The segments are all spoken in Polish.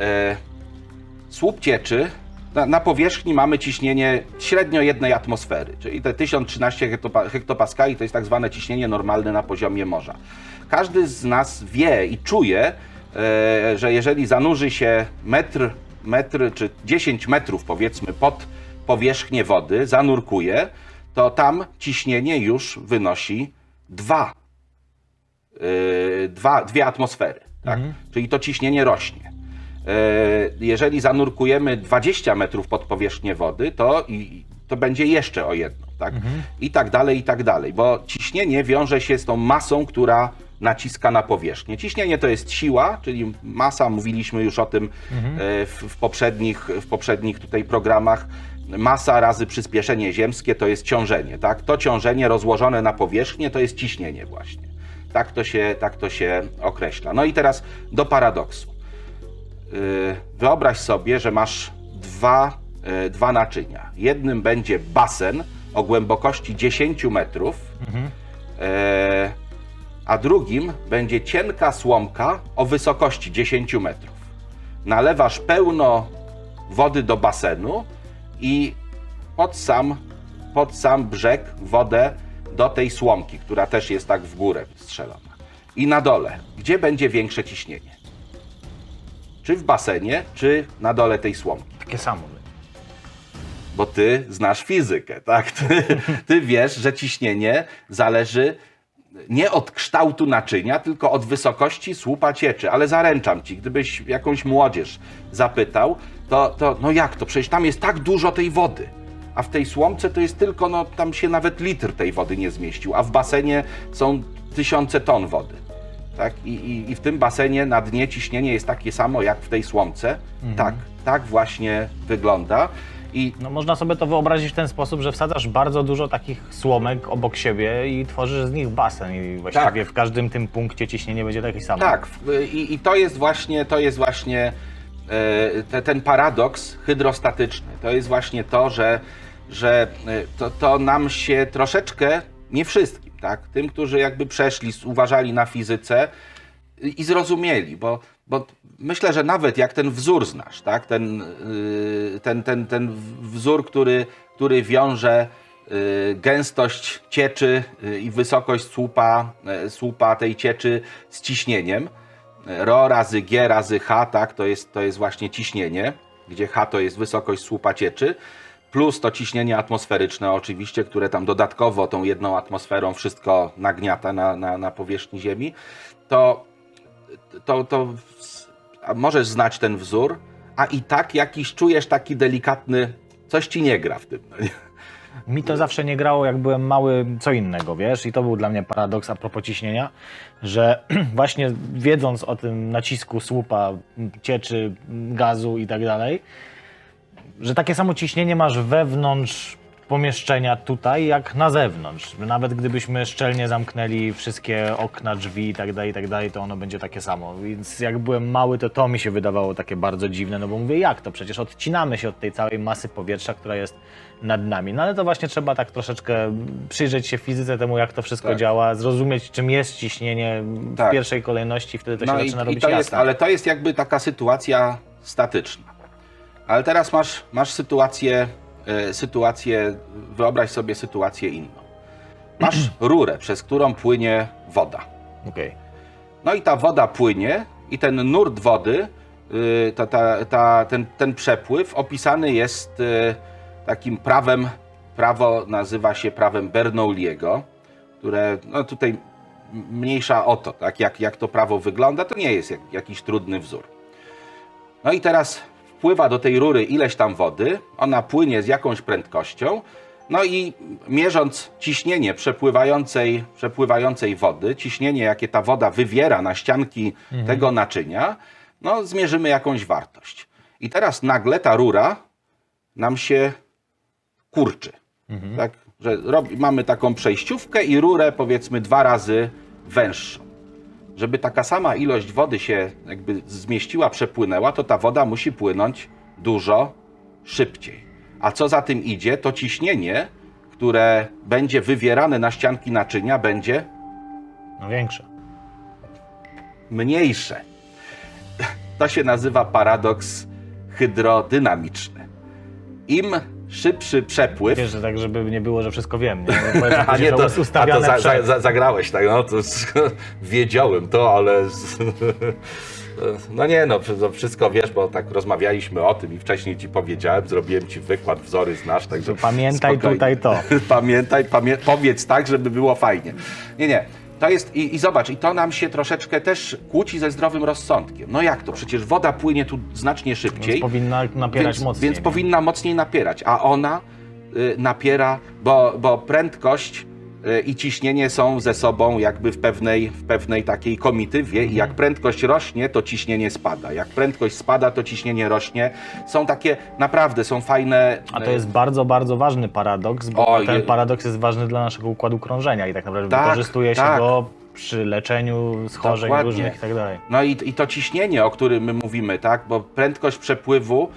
E, słup cieczy, na, na powierzchni mamy ciśnienie średnio jednej atmosfery, czyli te 1013 hektopa, hektopaskali to jest tak zwane ciśnienie normalne na poziomie morza. Każdy z nas wie i czuje, e, że jeżeli zanurzy się metr, metr czy 10 metrów powiedzmy pod powierzchnię wody, zanurkuje, to tam ciśnienie już wynosi 2 yy, dwa, dwie atmosfery. Tak? Czyli to ciśnienie rośnie. Yy, Jeżeli zanurkujemy 20 metrów pod powierzchnię wody, to, i, to będzie jeszcze o jedno. Tak? I tak dalej, i tak dalej. Bo ciśnienie wiąże się z tą masą, która naciska na powierzchnię. Ciśnienie to jest siła, czyli masa, mówiliśmy już o tym e, w, w, poprzednich, w poprzednich tutaj programach. Masa razy przyspieszenie ziemskie to jest ciążenie. Tak? To ciążenie rozłożone na powierzchnię to jest ciśnienie właśnie. Tak to się, tak to się określa. No i teraz do paradoksu. Yy, Wyobraź sobie, że masz dwa, yy, dwa naczynia. Jednym będzie basen o głębokości 10 metrów, yy, a drugim będzie cienka słomka o wysokości 10 metrów. Nalewasz pełno wody do basenu i pod sam, pod sam brzeg wodę do tej słomki, która też jest tak w górę strzelona. I na dole, gdzie będzie większe ciśnienie? Czy w basenie, czy na dole tej słomki? Takie samo. będzie. Bo ty znasz fizykę, tak? Ty, ty wiesz, że ciśnienie zależy nie od kształtu naczynia, tylko od wysokości słupa cieczy. Ale zaręczam ci, gdybyś jakąś młodzież zapytał, to, to no jak to? Przecież tam jest tak dużo tej wody. A w tej słomce to jest tylko, no tam się nawet litr tej wody nie zmieścił, a w basenie są tysiące ton wody. Tak? I, i, I w tym basenie na dnie ciśnienie jest takie samo jak w tej słomce. Tak, tak właśnie wygląda. I No, można sobie to wyobrazić w ten sposób, że wsadzasz bardzo dużo takich słomek obok siebie i tworzysz z nich basen i właściwie Tak. w każdym tym punkcie ciśnienie będzie takie samo. Tak, i, i to jest właśnie, to jest właśnie e, te, ten paradoks hydrostatyczny. To jest właśnie to, że, że e, to, to nam się troszeczkę, nie wszystkim, tak, tym, którzy jakby przeszli, uważali na fizyce i, zrozumieli, bo, bo myślę, że nawet jak ten wzór znasz, tak, ten, y, ten, ten, ten wzór, który, który wiąże y, gęstość cieczy y, i wysokość słupa, słupa tej cieczy z ciśnieniem. Rho razy G razy H, tak, to jest, to jest właśnie ciśnienie, gdzie H to jest wysokość słupa cieczy, plus to ciśnienie atmosferyczne oczywiście, które tam dodatkowo tą jedną atmosferą wszystko nagniata na, na, na powierzchni Ziemi, to, to, to możesz znać ten wzór, a i tak jakiś czujesz taki delikatny, coś ci nie gra w tym. no? Mi to zawsze nie grało, jak byłem mały, co innego, wiesz? I to był dla mnie paradoks a propos ciśnienia, że właśnie wiedząc o tym nacisku słupa, cieczy, gazu i tak dalej, że takie samo ciśnienie masz wewnątrz pomieszczenia tutaj, jak na zewnątrz. Nawet gdybyśmy szczelnie zamknęli wszystkie okna, drzwi i tak dalej, i tak dalej, to ono będzie takie samo. Więc jak byłem mały, to to mi się wydawało takie bardzo dziwne, no bo mówię, jak to? Przecież odcinamy się od tej całej masy powietrza, która jest nad nami. No ale to właśnie trzeba tak troszeczkę przyjrzeć się fizyce temu, jak to wszystko Tak. działa, zrozumieć, czym jest ciśnienie w Tak. pierwszej kolejności, wtedy to się No i, zaczyna i robić to jasne. jest, ale to jest jakby taka sytuacja statyczna. Ale teraz masz, masz sytuację, e, sytuację, wyobraź sobie sytuację inną. Masz rurę, przez którą płynie woda. Okej. No i ta woda płynie i ten nurt wody, y, ta, ta, ta, ten, ten przepływ opisany jest y, takim prawem, prawo nazywa się prawem Bernoulliego, które no tutaj mniejsza o to, tak, jak, jak to prawo wygląda, to nie jest jak, jakiś trudny wzór. No i teraz wpływa do tej rury ileś tam wody, ona płynie z jakąś prędkością, no i mierząc ciśnienie przepływającej, przepływającej wody, ciśnienie jakie ta woda wywiera na ścianki tego naczynia, no zmierzymy jakąś wartość. I teraz nagle ta rura nam się kurczy. Tak, że robi, mamy taką przejściówkę i rurę powiedzmy dwa razy węższą żeby taka sama ilość wody się jakby zmieściła, przepłynęła, to ta woda musi płynąć dużo szybciej. A co za tym idzie, to ciśnienie, które będzie wywierane na ścianki naczynia, będzie No większe. mniejsze. to się nazywa paradoks hydrodynamiczny. Im szybszy przepływ, Wiesz, że tak, żeby nie było, że wszystko wiem. Nie? A nie to, a to za, za, za, zagrałeś, tak? No to wiedziałem to, ale. No nie, no to wszystko wiesz, bo tak rozmawialiśmy o tym i wcześniej ci powiedziałem, zrobiłem ci wykład, wzory znasz, także. Pamiętaj spokojnie. tutaj to. Pamiętaj, pamię powiedz tak, żeby było fajnie. Nie, nie. To jest, i, i zobacz, i to nam się troszeczkę też kłóci ze zdrowym rozsądkiem. No jak to? Przecież woda płynie tu znacznie szybciej. Więc powinna napierać Więc, mocniej. więc powinna mocniej napierać, a ona y, napiera, bo, bo prędkość i ciśnienie są ze sobą jakby w pewnej, w pewnej takiej komitywie Mhm. i jak prędkość rośnie, to ciśnienie spada. Jak prędkość spada, to ciśnienie rośnie. Są takie, naprawdę są fajne... A to jest bardzo, bardzo ważny paradoks, bo O, ten je- paradoks jest ważny dla naszego układu krążenia i tak naprawdę Tak, wykorzystuje się tak. go przy leczeniu schorzeń Dokładnie. różnych i tak dalej. No i, i to ciśnienie, o którym my mówimy, tak? Bo prędkość przepływu,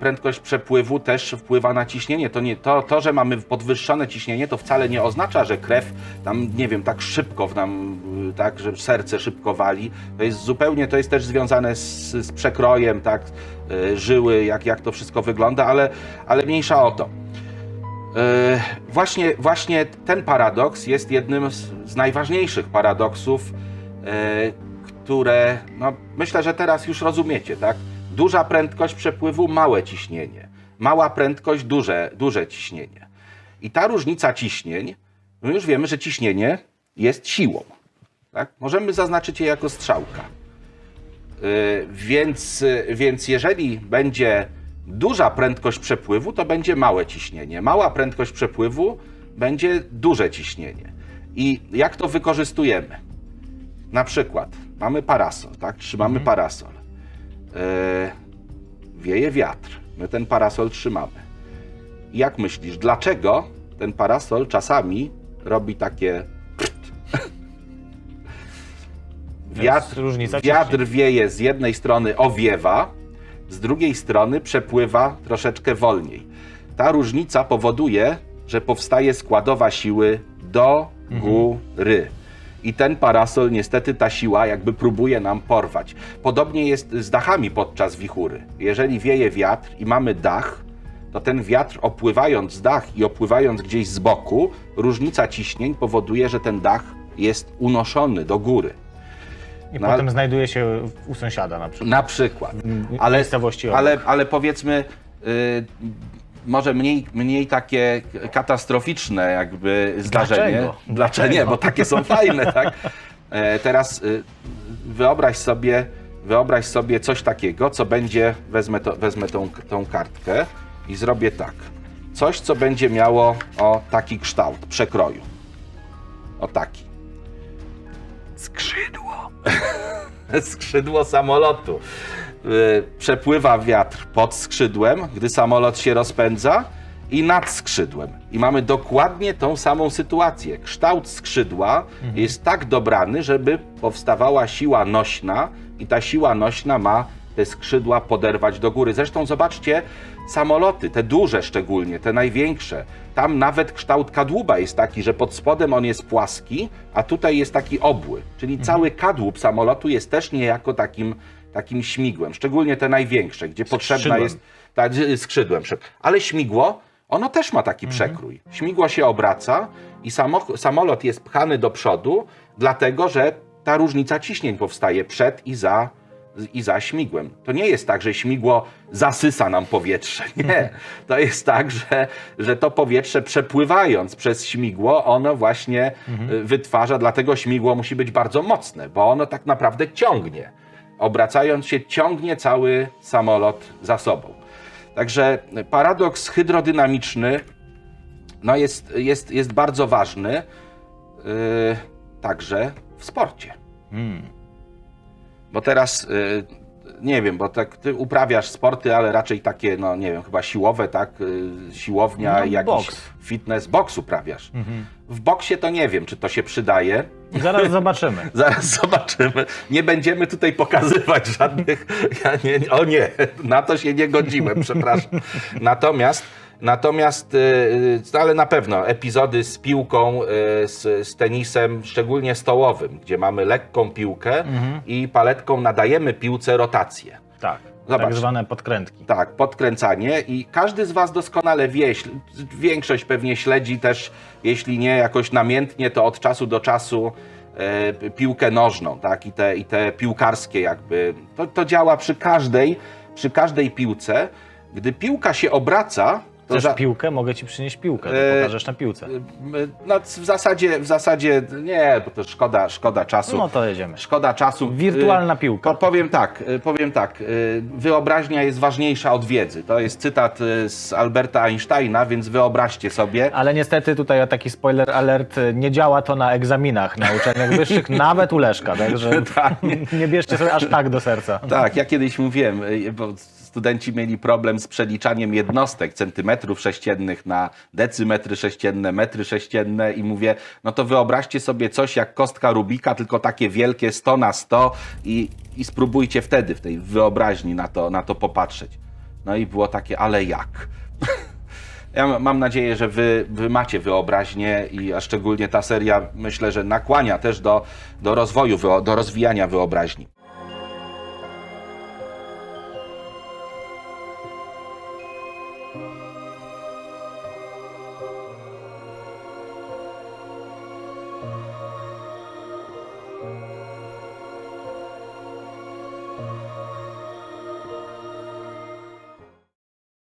prędkość przepływu też wpływa na ciśnienie. To, nie, to, to, że mamy podwyższone ciśnienie, to wcale nie oznacza, że krew tam, nie wiem, tak szybko w nam, y, tak, że serce szybko wali. To jest zupełnie, to jest też związane z, z przekrojem, tak, e, żyły, jak, jak to wszystko wygląda, ale, ale mniejsza o to. E, Właśnie, właśnie ten paradoks jest jednym z, z najważniejszych paradoksów, e, które no, myślę, że teraz już rozumiecie, tak? Duża prędkość przepływu, małe ciśnienie. Mała prędkość, duże, duże ciśnienie. I ta różnica ciśnień, my już wiemy, że ciśnienie jest siłą. Tak? Możemy zaznaczyć je jako strzałka. Y, Więc, y, więc jeżeli będzie duża prędkość przepływu, to będzie małe ciśnienie. Mała prędkość przepływu będzie duże ciśnienie. I jak to wykorzystujemy? Na przykład mamy parasol, tak? Trzymamy parasol. Y, Wieje wiatr. My ten parasol trzymamy. I jak myślisz, dlaczego ten parasol czasami robi takie wiatr, wiatr wieje z jednej strony owiewa, z drugiej strony przepływa troszeczkę wolniej. Ta różnica powoduje, że powstaje składowa siły do góry. I ten parasol, niestety, ta siła jakby próbuje nam porwać. Podobnie jest z dachami podczas wichury. Jeżeli wieje wiatr i mamy dach, to ten wiatr opływając z dach i opływając gdzieś z boku, różnica ciśnień powoduje, że ten dach jest unoszony do góry. I No, potem znajduje się u sąsiada na przykład. Na przykład. Ale, ale, ale powiedzmy, y, może mniej, mniej takie katastroficzne jakby zdarzenie. Dlaczego? Dlaczego? Nie, bo takie są fajne, tak? E, teraz y, wyobraź sobie, wyobraź sobie coś takiego, co będzie, wezmę, to, wezmę tą, tą kartkę i zrobię tak. Coś, co będzie miało o taki kształt przekroju. O taki. Skrzydło. skrzydło samolotu. Y, Przepływa wiatr pod skrzydłem, gdy samolot się rozpędza i nad skrzydłem. I mamy dokładnie tą samą sytuację. Kształt skrzydła jest tak dobrany, żeby powstawała siła nośna i ta siła nośna ma te skrzydła poderwać do góry. Zresztą zobaczcie, samoloty, te duże szczególnie, te największe, tam nawet kształt kadłuba jest taki, że pod spodem on jest płaski, a tutaj jest taki obły. Czyli cały kadłub samolotu jest też niejako takim, takim śmigłem, szczególnie te największe, gdzie potrzebna Skrzydłem. jest ta, z- skrzydłem. Ale śmigło, ono też ma taki przekrój. Śmigło się obraca i samo, samolot jest pchany do przodu, dlatego że ta różnica ciśnień powstaje przed i za, i za śmigłem. To nie jest tak, że śmigło zasysa nam powietrze. Nie. To jest tak, że, że to powietrze przepływając przez śmigło, ono właśnie y, wytwarza, dlatego śmigło musi być bardzo mocne, bo ono tak naprawdę ciągnie. Obracając się, ciągnie cały samolot za sobą. Także paradoks hydrodynamiczny no jest, jest, jest bardzo ważny yy, także w sporcie. Mm. Bo teraz y, nie wiem, bo tak ty uprawiasz sporty, ale raczej takie, no nie wiem, chyba siłowe, tak? Y, Siłownia, No, jakiś boks. fitness, boks uprawiasz. Mhm. W boksie to nie wiem, czy to się przydaje. Zaraz zobaczymy. Zaraz zobaczymy. Nie będziemy tutaj pokazywać żadnych. Ja nie, o nie, na to się nie godziłem, przepraszam. Natomiast Natomiast, y, y, ale na pewno epizody z piłką, y, z, z tenisem, szczególnie stołowym, gdzie mamy lekką piłkę i paletką nadajemy piłce rotację. Tak. Zobacz. Tak zwane podkrętki. Tak, podkręcanie i każdy z Was doskonale wie, większość pewnie śledzi też, jeśli nie jakoś namiętnie, to od czasu do czasu e, piłkę nożną, tak, i te, i te piłkarskie jakby, to, to działa przy każdej, przy każdej piłce. Gdy piłka się obraca, Chcesz za- piłkę? Mogę ci przynieść piłkę, to E, pokażesz na piłce. no, w zasadzie, w zasadzie nie, bo to szkoda, szkoda czasu. No to jedziemy. Szkoda czasu. Wirtualna Y, piłka. Po, powiem tak, powiem tak. Wyobraźnia jest ważniejsza od wiedzy. To jest cytat z Alberta Einsteina, więc wyobraźcie sobie. Ale niestety tutaj taki spoiler alert, nie działa to na egzaminach na uczelniach wyższych, nawet u Leszka, także Tak. nie bierzcie sobie aż tak do serca. Tak, ja kiedyś mówiłem, bo studenci mieli problem z przeliczaniem jednostek, centymetrów sześciennych na decymetry sześcienne, metry sześcienne i mówię, no to wyobraźcie sobie coś jak kostka Rubika, tylko takie wielkie 100 na 100 i, i spróbujcie wtedy w tej wyobraźni na to, na to popatrzeć. No i było takie, ale jak? Ja mam nadzieję, że wy, wy macie wyobraźnię i a szczególnie ta seria myślę, że nakłania też do, do rozwoju, do rozwijania wyobraźni.